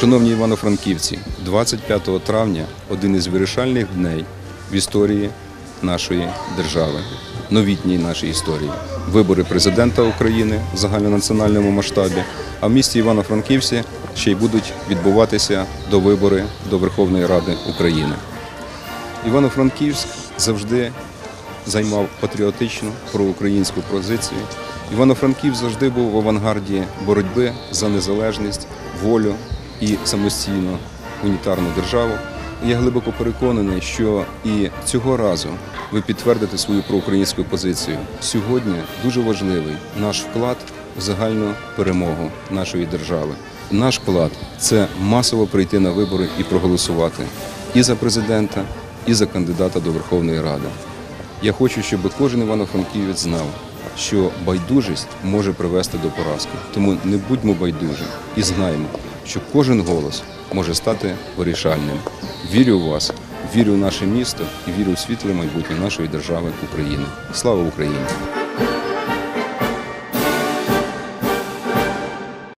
Шановні івано-франківці, 25 травня один із вирішальних дней в історії нашої держави, новітній нашій історії. Вибори президента України в загальнонаціональному масштабі, а в місті Івано-Франківці ще й будуть відбуватися до вибори до Верховної Ради України. Івано-Франківськ завжди займав патріотичну проукраїнську позицію. Івано-Франківськ завжди був в авангарді боротьби за незалежність, волю і самостійну унітарну державу. Я глибоко переконаний, що і цього разу ви підтвердите свою проукраїнську позицію. Сьогодні дуже важливий наш вклад в загальну перемогу нашої держави. Наш вклад це масово прийти на вибори і проголосувати і за президента, і за кандидата до Верховної Ради. Я хочу, щоб кожен івано-франківець знав, що байдужість може привести до поразки. Тому не будьмо байдужі і знаємо, що кожен голос може стати вирішальним. Вірю в вас, вірю в наше місто і вірю в світле майбутнє нашої держави України. Слава Україні!